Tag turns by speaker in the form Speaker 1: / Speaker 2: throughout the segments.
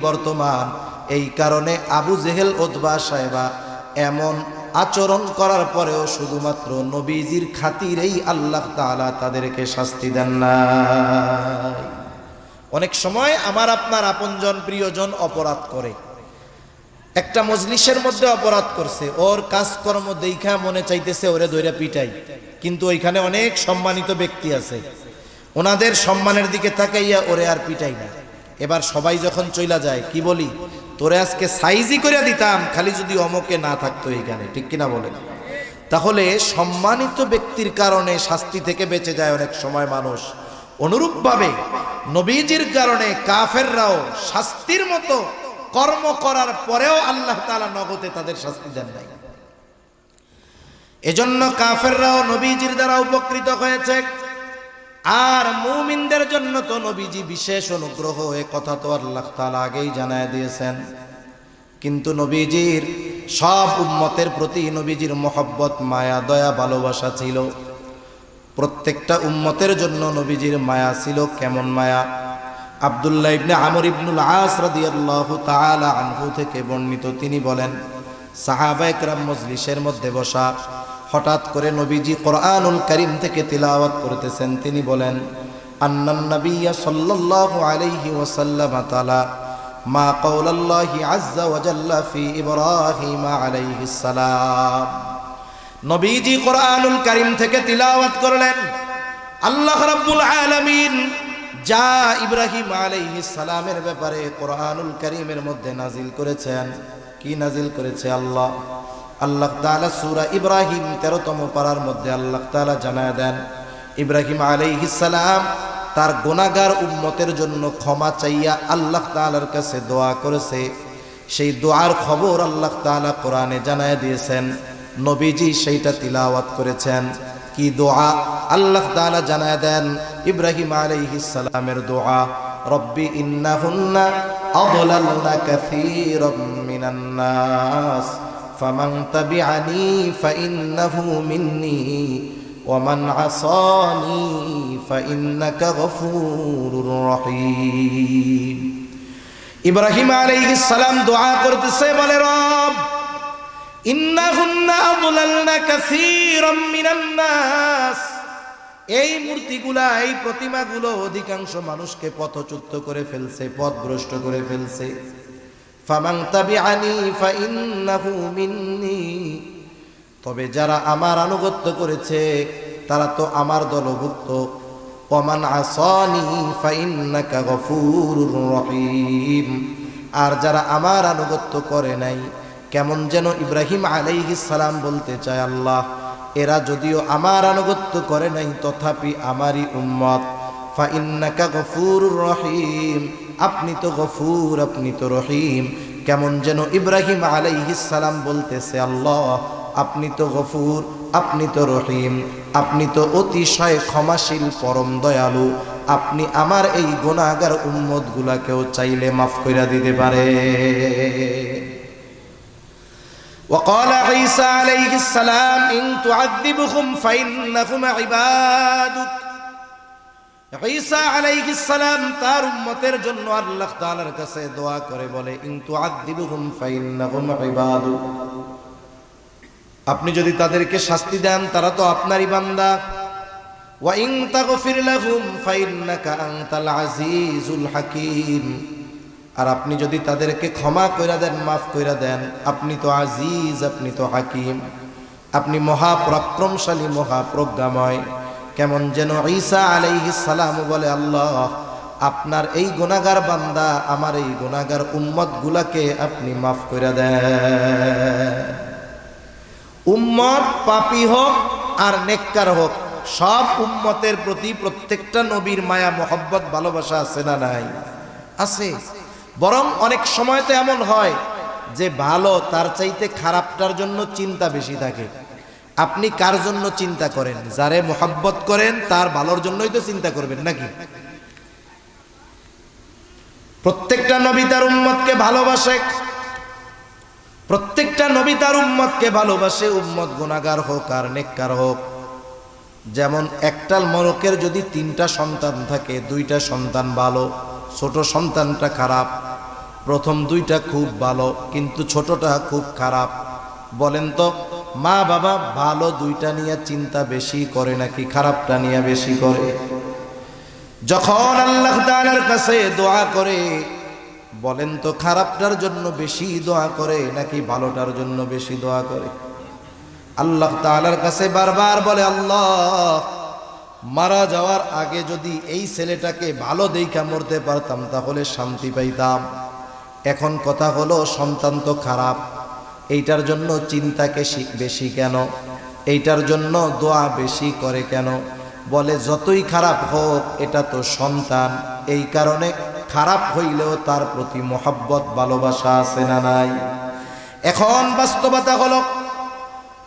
Speaker 1: বর্তমান। এই কারণে আবু জেহেল ওদবা সাহেবা এমন আচরণ করার পরেও শুধুমাত্র নবীজির খাতিরেই আল্লাহ তাআলা তাদেরকে শাস্তি দেন না অনেক সময় আমার আপনার আপনজন প্রিয়জন অপরাধ করে। একটা মজলিসের মধ্যে অপরাধ করছে। ওর কাজকর্ম দেখা মনে চাইতেছে ওরে দৈরা পিটাই। কিন্তু ওইখানে অনেক সম্মানিত ব্যক্তি আছে। ওনাদের সম্মানের দিকে তাকাইয়া ওরে আর পিটাই না। এবার সবাই যখন চইলা যায়, কি বলি? তোরে আজকে সাইজই করে দিতাম, খালি যদি অমকে না থাকতো এইখানে ঠিক কিনা বলেন? তাহলে সম্মানিত ব্যক্তির কারণে শাস্তি থেকে বেঁচে যায় অনেক সময় মানুষ। অনুরূপভাবে নবীজির কারণে কাফেররাও শাস্তির মতো কর্ম করার পরেও আল্লাহ তাআলা নগদে তাদের শাস্তি দেন নাই। এজন্য কাফেররাও নবীজির দ্বারা উপকৃত হয়েছে। আর মুমিনদের জন্য তো নবীজি বিশেষ অনুগ্রহ, এ কথা তো আল্লাহ তাআলা আগেই জানায় দিয়েছেন। কিন্তু নবীজির সব উম্মতের প্রতি নবীজির মহব্বত, মায়া, দয়া, ভালোবাসা ছিল। প্রত্যেকটা উম্মতের জন্য নবীজির মায়া ছিল কেমন মায়া? আব্দুল্লাহ ইবনে আমর ইবনুল আস রাদিয়াল্লাহু তাআলা আনহু থেকে বর্ণিত। তিনি বলেন সাহাবা একরাম মজলিসের মধ্যে বসা হঠাৎ করে নবীজি কোরআনুল করিম থেকে তিলাওয়াত করতেছেন। তিনি বলেন, আন্নান নবিয়্য সাল্লাল্লাহু আলাইহি ওয়াসাল্লাম তাআলা মা কওলাল্লাহি আযজা ওয়া জাল্লা ফি ইব্রাহিম আলাইহিস সালাম। নবীজি কোরআনুল করিম থেকে তিলাওয়াত করলেন, আল্লাহ রাব্বুল আলামিন যা ইব্রাহিম আলাইহিস সালামের ব্যাপারে কোরআনুল করিমের মধ্যে নাজিল করেছেন। কি নাজিল করেছে আল্লাহ? আল্লাহ তাআলা সূরা ইব্রাহিম 13তম পারার মধ্যে আল্লাহ তাআলা জানায় দেন, ইব্রাহিম আলাইহিস সালাম তার গোনাগার উম্মতের জন্য ক্ষমা চাইয়া আল্লাহ তাআলার কাছে দোয়া করেছে। সেই দোয়ার খবর আল্লাহ তাআলা কোরআনে জানায় দিয়েছেন, নবীজি সেইটা তিলাওয়াত করেছেন। কি দোয়া? আল্লাহ তাআলা জানায় দেন, ইব্রাহিম আলাইহিস সালামের দোয়া, রব্বি ইন্নাহুন্না আদলালনা কাসীরাম মিনান ফামান তাবিআনি ফাইন্নাহু মিন্নি ومن عصاني فإنك غفور رحيم ইব্রাহিম আলাইহিস সালাম দোয়া করতেছে বলে রব ইন্নাহুন্না আদলালনা কাসীরাম মিনান নাস এই মূর্তিগুলা এই প্রতিমাগুলো অধিকাংশ মানুষকে পথচ্যুত করে ফেলছে পথভ্রষ্ট করে ফেলছে ফামান তাবিআনি ফাইন্নাহু মিন্নি। তবে যারা আমার আনুগত্য করেছে, তারা তো আমার দলভুক্ত। ওমান আসানি ফাইন্নাকা গফুরুর রহিম। আর যারা আমার আনুগত্য করে নাই, কেমন যেন ইব্রাহিম আলাইহিস সালাম বলতে চায় আল্লাহ, এরা যদিও আমার আনুগত্য করে নাই, তথাপি আমারই উম্মত। ফাইন্নাকা গফুরুর রহিম আপনি তো গফুর আপনি তো রহিম কেমন যেন ইব্রাহিম আলাইহিস সালাম বলতেছে আল্লাহ আপনি তো গফুর আপনি তো রহিম আপনি তো অতিশয় ক্ষমাশীল পরম দয়ালু আপনি আমার এই গুণাগার উম্মত গুলাকেও চাইলে মাফ করে দিতে পারে وقال عيسى عليه السلام إن تعذبهم فإنهم عبادك ঈসা আলাইহিস সালাম তার উম্মতের জন্য আল্লাহ তাআলার কাছে দোয়া করে বলে, ইন তুআযিবুহুম ফাইন্নাহুম ইবাদুক আপনি যদি তাদেরকে শাস্তি দেন, তারা তো আপনারই বান্দা। ওয়া ইন তাগফির লাহুম ফাইন্নাকা আনতাল আজিজুল হাকীম। আর আপনি যদি তাদেরকে ক্ষমা কইরা দেন, মাফ কইরা দেন, আপনি তো আজিজ, আপনি তো হাকিম। আপনি মহাপরাক্রমশালী, মহাপ্রজ্ঞাময়। কেমন যেন ঈসা আলাইহিস সালাম বলে, আল্লাহ, আপনার এই গুনাগার বান্দা আমার এই গুনাগার উম্মত গুলাকে আপনি মাফ কইরা দেন। উম্মত পাপি হোক আর নেককার হোক, সব উম্মতের প্রতি প্রত্যেকটা নবীর মায়া, মোহব্বত, ভালোবাসা আছে না নাই? আছে। বরং অনেক সময় তো এমন হয় যে ভালো তার চাইতে খারাপটার জন্য চিন্তা বেশি থাকে। আপনি কার জন্য চিন্তা করেন? যারে মোহাব্বত করেন, তার ভালোর জন্যই তো চিন্তা করবেন নাকি? প্রত্যেকটা নবী তার উম্মতকে ভালোবাসে। প্রত্যেকটা নবী তার উম্মতকে ভালোবাসে। উম্মত গুণাগার হোক আর নেককার হোক। যেমন একটাল মরকের যদি তিনটা সন্তান থাকে, দুইটা সন্তান ভালো, ছোট সন্তানটা খারাপ, প্রথম দুইটা খুব ভালো, কিন্তু ছোটটা খুব খারাপ। বলেন তো মা বাবা ভালো দুইটা নিয়ে চিন্তা বেশি করে নাকি খারাপটা নিয়ে বেশি করে? যখন আল্লাহ তাআলার কাছে দোয়া করে, বলেন তো খারাপটার জন্য বেশি দোয়া করে নাকি ভালোটার জন্য বেশি দোয়া করে? আল্লাহ তাআলার কাছে বারবার বলে, আল্লাহ, মারা যাওয়ার আগে যদি এই ছেলেটাকে ভালো দেখা মরতে পারতাম, তাহলে শান্তি পাইতাম। এখন কথা হলো, সন্তান তো খারাপ। এইটার জন্য চিন্তাকে বেশি কেন? এইটার জন্য দোয়া বেশি করে কেন? বলে, যতই খারাপ হোক, এটা তো সন্তান। এই কারণে খারাপ হইলেও তার প্রতি মোহাব্বত, ভালোবাসা আছে না নাই? এখন বাস্তবতা হলো,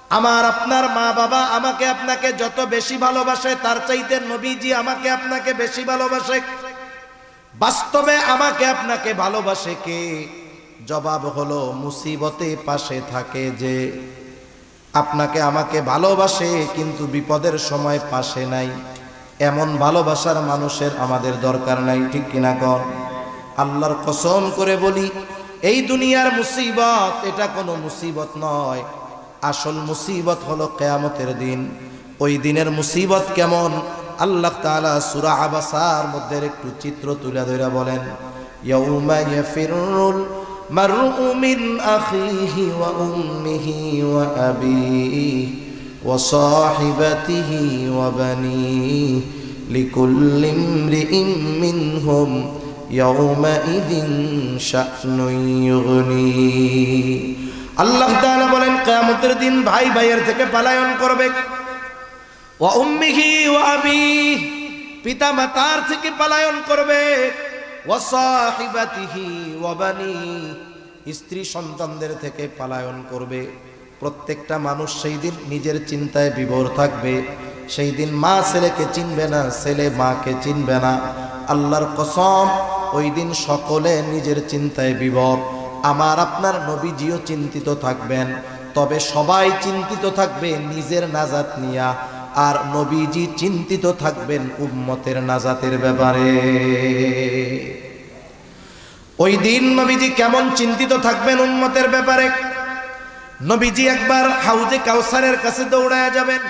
Speaker 1: আমার আপনার মা বাবা আমাকে আপনাকে যত বেশি ভালোবাসে, তার চাইতে নবীজি আমাকে আপনাকে বেশি ভালোবাসে। বাস্তবে আমাকে আপনাকে ভালোবাসে কে? জবাব হলো, মুসিবতে পাশে থাকে যে। আপনাকে আমাকে ভালোবাসে, কিন্তু বিপদের সময় পাশে নাই। এমন ভালোবাসার মানুষের আমাদের দরকার নাই, ঠিক কিনা কর আল্লাহর কসম করে বলি, এই দুনিয়ার মুসিবত, এটা কোনো মুসিবত নয়। আসল মুসিবত হলো কেয়ামতের দিন। ওই দিনের মুসিবত কেমন? আল্লাহ তাআলা সুরা আবাসার মধ্যে একটু চিত্র তুলে ধরে বলেন উম্মিহি ওয়া আবিহি ওয়া সাহিবাতিহি ওয়া বানিহি লিকুল্লি ইমরিইম মিনহুম ইয়াউমাইযিন শা'নুন ইউগনি। আল্লাহ তাআলা বলেন, কিয়ামতের দিন ভাই ভাইয়ের থেকে পলায়ন করবে। ওয়া উম্মিহি ওয়া আবিহি পিতা মাতার থেকে পলায়ন করবে। স্ত্রী সন্তানদের থেকে পলায়ন করবে। প্রত্যেকটা মানুষ সেই দিন নিজের চিন্তায় বিভোর থাকবে। সেই দিন মা ছেলেকে চিনবে না, ছেলে মাকে চিনবে না। আল্লাহর কসম, ওই দিন সকলে নিজের চিন্তায় বিভোর। আমার আপনার নবীজিও চিন্তিত থাকবেন, তবে সবাই চিন্তিত থাকবে নিজের নাজাত নিয়া। আর নবীজি চিন্তিত থাকবেন উম্মতের নাজাতের ব্যাপারে। ওই দিন নবীজি কেমন চিন্তিত থাকবেন উম্মতের ব্যাপারে? নবীজি একবার হাউজে কাউসারের কাছে দৌড়ায় যাবেন।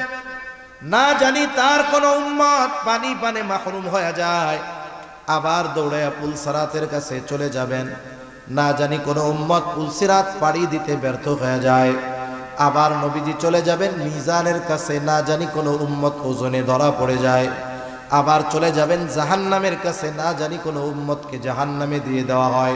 Speaker 1: না জানি তার কোন উম্মত পানি পানে মাহরুম হয়ে যায়। আবার দৌড়ায় পুলসারাতের কাছে চলে যাবেন। না জানি কোন উম্মত পুলসিরাত পাড়ি দিতে ব্যর্থ হয়ে যায়। আবার নবীজি চলে যাবেন, মিজানের কাছে না জানি কোনো উম্মত ওজনে ধরা পড়ে যায়। আবার চলে যাবেন, জাহান্নামের কাছে না জানি কোনো উম্মতকে জাহান্নামে দিয়ে দেওয়া হয়।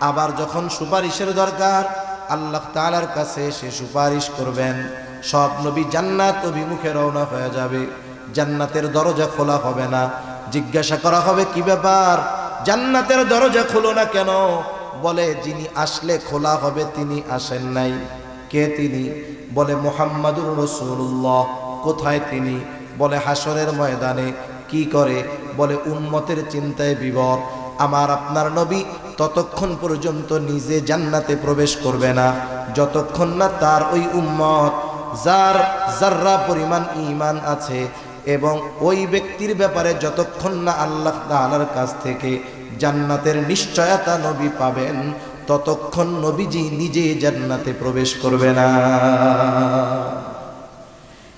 Speaker 1: আবার যখন সুপারিশের দরকার, আল্লাহ তালার কাছে সে সুপারিশ করবেন। সব নবী জান্নাত অভিমুখে রওনা হয়ে যাবে। জান্নাতের দরজা খোলা হবে না। জিজ্ঞাসা করা হবে, কি ব্যাপার? জান্নাতের দরজা খোলো না কেন? বলে, যিনি আসলে খোলা হবে, তিনি আসেন নাই। কে তিনি? বলে, মোহাম্মদুর রসুল্লাহ কোথায় তিনি? বলে হাসরের ময়দানে। কি করে? বলে উন্মতের চিন্তায় বিবর। আমার আপনার নবী ততক্ষণ পর্যন্ত নিজে জান্নাতে প্রবেশ করবে না। যতক্ষণ না তার ওই উম্মত, যার যার্রা পরিমাণ ইমান আছে এবং ওই ব্যক্তির ব্যাপারে যতক্ষণ না আল্লাহ তাআলার কাছ থেকে জান্নাতের নিশ্চয়তা নবী পাবেন ততক্ষণ নবীজি নিজে জান্নাতে প্রবেশ করবে না।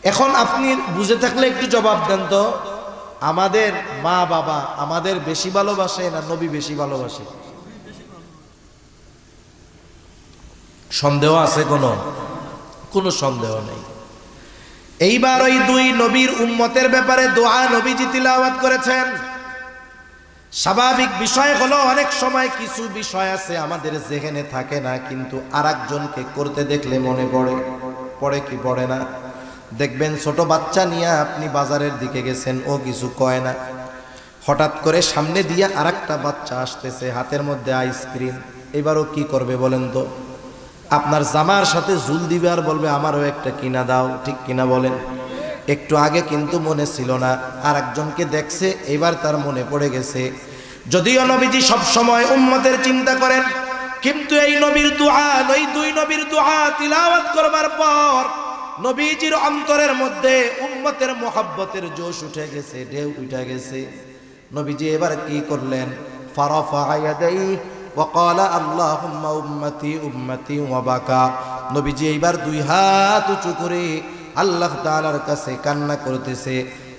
Speaker 1: এখন আপনি বুঝে থাকলে একটু জবাব দেন তো। আমাদের মা বাবা আমাদের বেশি ভালোবাসে না নবী বেশি ভালোবাসে? সন্দেহ আছে কোনো? কোনো সন্দেহ নেই। এইবার ওই দুই নবীর উম্মতের ব্যাপারে দোয়া নবীজি তিলাওয়াত করেছেন। স্বাভাবিক বিষয় হলো, অনেক সময় কিছু বিষয় আছে আমাদের জেহেনে থাকে না, কিন্তু আর একজনকে করতে দেখলে মনে পড়ে। পড়ে কি পড়ে না? দেখবেন ছোট বাচ্চা নিয়ে আপনি বাজারের দিকে গেছেন, ও কিছু কয় না। হঠাৎ করে সামনে দিয়ে আর বাচ্চা আসতেছে, হাতের মধ্যে আইসক্রিম। এবারও কি করবে বলেন তো? আপনার জামার সাথে জুল দিবে আর বলবে, আমারও একটা কিনা দাও। ঠিক কিনা বলেন? একটু আগে কিন্তু মনে ছিল না আর একজনকে দেখছে, এবার তার মনে পড়ে গেছে। যদিও নবীজি সব সময় উম্মতের চিন্তা করেন, কিন্তু এই নবীর দোয়া ওই দুই নবীর দোয়া তিলাওয়াত করবার পর নবীজির অন্তরের মধ্যে উম্মতের মোহাব্বতের জোশ উঠে গেছে, ঢেউ উঠে গেছে। নবীজি এবার কি করলেন? ফারাফা ওয়াকালা আল্লাহুম্মা উম্মতি উম্মতি ওয়াবাকা নবীজি এইবার দুই হাত উঁচু করে আল্লাহ তাআলার কাছে কান্না করতেছে,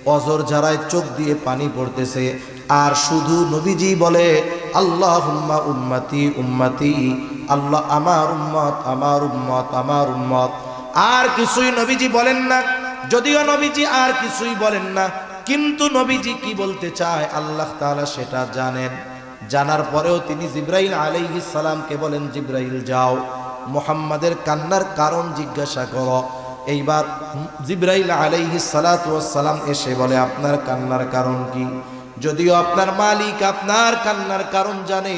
Speaker 1: অজর ঝাড়ায় চোখ দিয়ে পানি পড়তেছে, আর শুধু নবীজি বলে, আল্লাহুম্মা উম্মতি উম্মতি, আল্লাহ আমার উম্মত আমার উম্মত আমার উম্মত। আর কিছুই নবীজি বলেন না, যদিও নবীজি আর কিছুই বলেন না, কিন্তু নবীজি কি বলতে চায় আল্লাহ তাআলা সেটা জানেন। জানার পরেও তিনি জিব্রাইল আলাইহিস সালামকে বলেন, জিব্রাইল, যাও, মোহাম্মদের কান্নার কারণ জিজ্ঞাসা করো। এইবার জিব্রাইল আলাইহিস সালাতু সালাম এসে বলে, আপনার কান্নার কারণ কি? যদিও আপনার মালিক আপনার কান্নার কারণ জানে,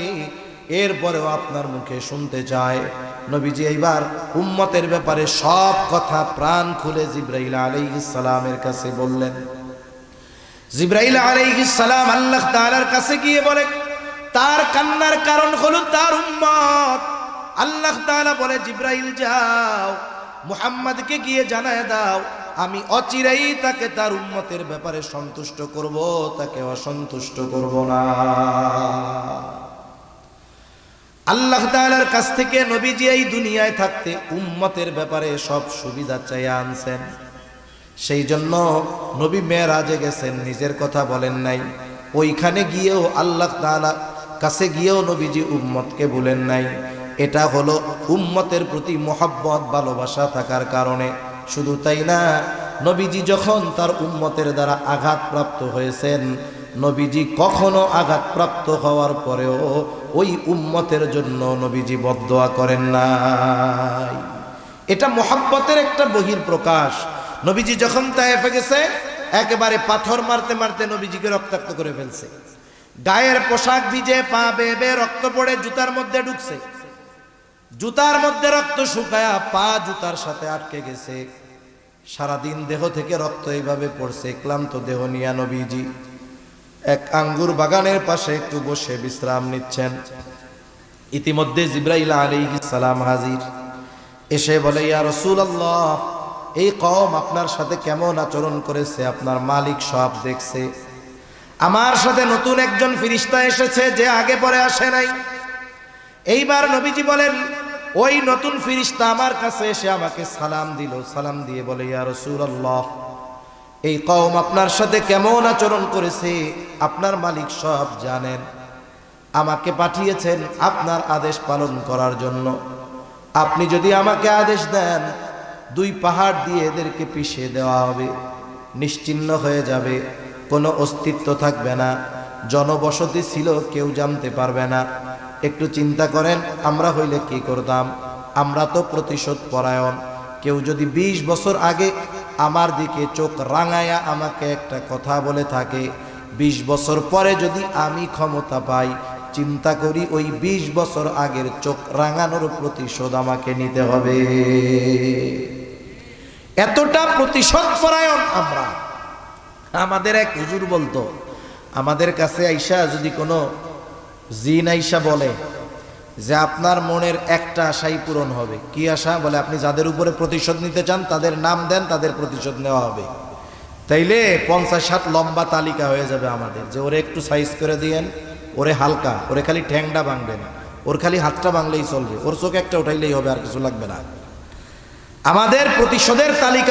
Speaker 1: এরপরেও আপনার মুখে শুনতে চায়। নবীজি এইবার উম্মতের ব্যাপারে সব কথা প্রাণ খুলে জিব্রাইল সালামের কাছে বললেন। জিব্রাইল সালাম আল্লাহ তাআলার কাছে গিয়ে বলে, তার কান্নার কারণ হলো তার উম্মত। আল্লাহ তাআলা বলে, জিব্রাইল, যাও। মুহাম্মদকে গিয়ে জানায় দাও, আমি অচিরেই তাকে তার উম্মতের ব্যাপারে সন্তুষ্ট করব, তাকে অসন্তুষ্ট করব না। আল্লাহ তাআলার কাছ থেকে নবীজি এই দুনিয়ায় থাকতে উম্মতের ব্যাপারে সব সুবিধা চাইয়া আনছেন। সেই জন্য নবী মেয়ের মেয়েরাজে গেছেন, নিজের কথা বলেন নাই। ওইখানে গিয়েও আল্লাহ তাআলা কাছে গিয়েও নবীজি উম্মতকে বলেন নাই। এটা হলো উম্মতের প্রতি মোহাব্বত, ভালোবাসা থাকার কারণে। শুধু তাই না, নবীজি যখন তার উম্মতের দ্বারা আঘাতপ্রাপ্ত হয়েছেন, নবীজি কখনো আঘাতপ্রাপ্ত হওয়ার পরেও ওই উম্মতের জন্য নবীজি বদোয়া করেন নাই। এটা মোহাব্বতের একটা বহির প্রকাশ নবীজি যখন তায়েফে গেছে, একেবারে পাথর মারতে মারতে নবীজিকে রক্তাক্ত করে ফেলছে। গায়ের পোশাক ভিজে, পা বেবে রক্ত পড়ে জুতার মধ্যে ঢুকছে। জুতার মধ্যে রক্ত শুকায়া পা জুতার সাথে আটকে গেছে। সারাদিন দেহ থেকে রক্ত এইভাবে পড়ছে, ক্লান্ত দেহ নিয়া নবীজি। এক আঙ্গুর বাগানের পাশে একটু বসে বিশ্রাম নিচ্ছেন। ইতিমধ্যে জিব্রাইল আলাইহিস সালাম হাজির। এসে বলে, ইয়া রাসূলুল্লাহ, এই কওম আপনার সাথে কেমন আচরণ করেছে? আপনার মালিক সব দেখছে। আমার সাথে নতুন একজন ফিরিস্তা এসেছে যে আগে পরে আসে নাই। এইবার নবীজি বলেন, ওই নতুন ফিরিস্তা আমার কাছে এসে আমাকে সালাম দিল। সালাম দিয়ে বলে, ইয়া রাসূলুল্লাহ, এই কম আপনার সাথে কেমন আচরণ করেছে? আপনার মালিক সব জানেন। আমাকে পাঠিয়েছেন আপনার আদেশ পালন করার জন্য। আপনি যদি আমাকে আদেশ দেন, দুই পাহাড় দিয়ে এদেরকে পিষিয়ে দেওয়া হবে। নিশ্চিন্ন হয়ে যাবে, কোনো অস্তিত্ব থাকবে না। জনবসতি ছিল, কেউ জানতে পারবে না। একটু চিন্তা করেন, আমরা হইলে কি করতাম? আমরা তো প্রতিশোধ পরায়ণ। কেউ যদি ২০ বছর আগে আমার দিকে চোখ রাঙায়া আমাকে একটা কথা বলে থাকে ২০ বছর পরে যদি আমি ক্ষমতা পাই, চিন্তা করি ওই ২০ বছর আগের চোখ রাঙানোর প্রতিশোধ আমাকে নিতে হবে। এতটা প্রতিশোধ পরায়ণ আমরা। আমাদের এক হুজুর বলতো, আমাদের কাছে আইসা যদি কোনো জিন আইসা বলে যে আপনার মনের একটা আশাই পূরণ হবে। কি আশা? বলে আপনি যাদের উপরে প্রতিশোধ নিতে চান, তাদের নাম দেন, তাদের প্রতিশোধ নেওয়া হবে। তাইলে পঞ্চাশ ষাট লম্বা তালিকা হয়ে যাবে আমাদের, যে ওরে একটু সাইজ করে দিয়েন, ওরে হালকা, ওরে খালি ঠ্যাংটা ভাঙবেন, ওর খালি হাতটা ভাঙলেই চলবে, ওর চোখ একটা উঠাইলেই হবে, আর কিছু লাগবে না। আমাদের প্রতিশোধের তালিকা